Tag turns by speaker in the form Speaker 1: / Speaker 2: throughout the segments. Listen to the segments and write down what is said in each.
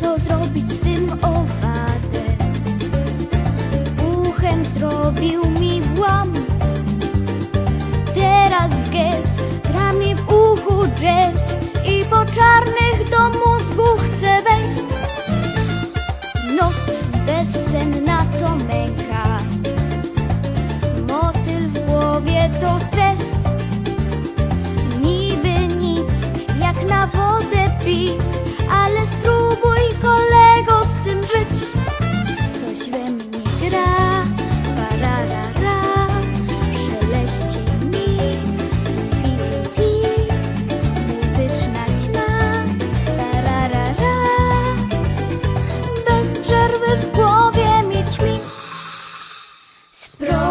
Speaker 1: Co zrobić z tym owadem? Uchem zrobił mi włam. Teraz w gest gra mi w uchu jazz i po czarnych do mózgu chce wejść. Noc bezsenna to męka, motyl w głowie to stres. Niby nic, jak na wodę pić,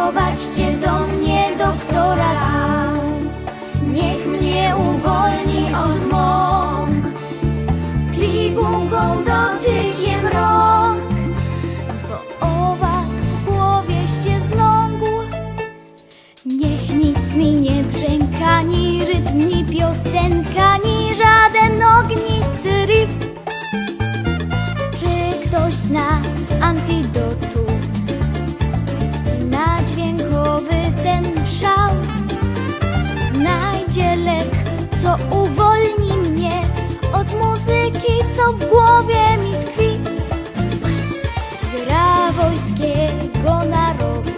Speaker 1: Sprowadźcie do mnie doktora. Niech mnie uwolni od mąk. Pigułką dotykiem rąk. Bo owad w głowie się zląkł Niech nic mi nie brzęka Ni rytm, ni piosenka Ni żaden ognisty riff Czy ktoś zna antidotu szał. Znajdzie lek, co uwolni mnie Od muzyki, co w głowie mi tkwi. Gra wojskiego na rogu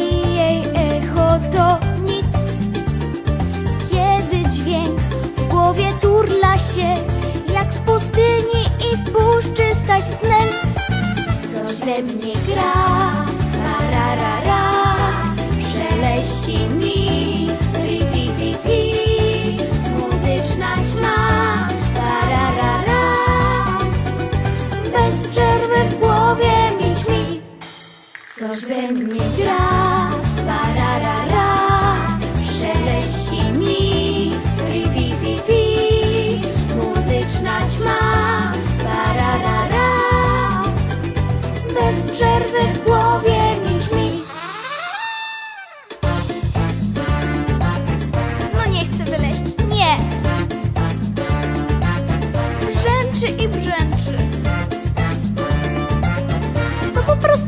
Speaker 1: I jej echo to nic. Kiedy dźwięk w głowie turla się Jak w pustyni i w puszczy staś snel Coś we mnie gra, pararara, szeleści Coś we mnie gra, pararara, szeleści mi, ri fi fi fi, muzyczna ćma, pararara, bez przerwy w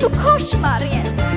Speaker 1: prostu koszmar jest.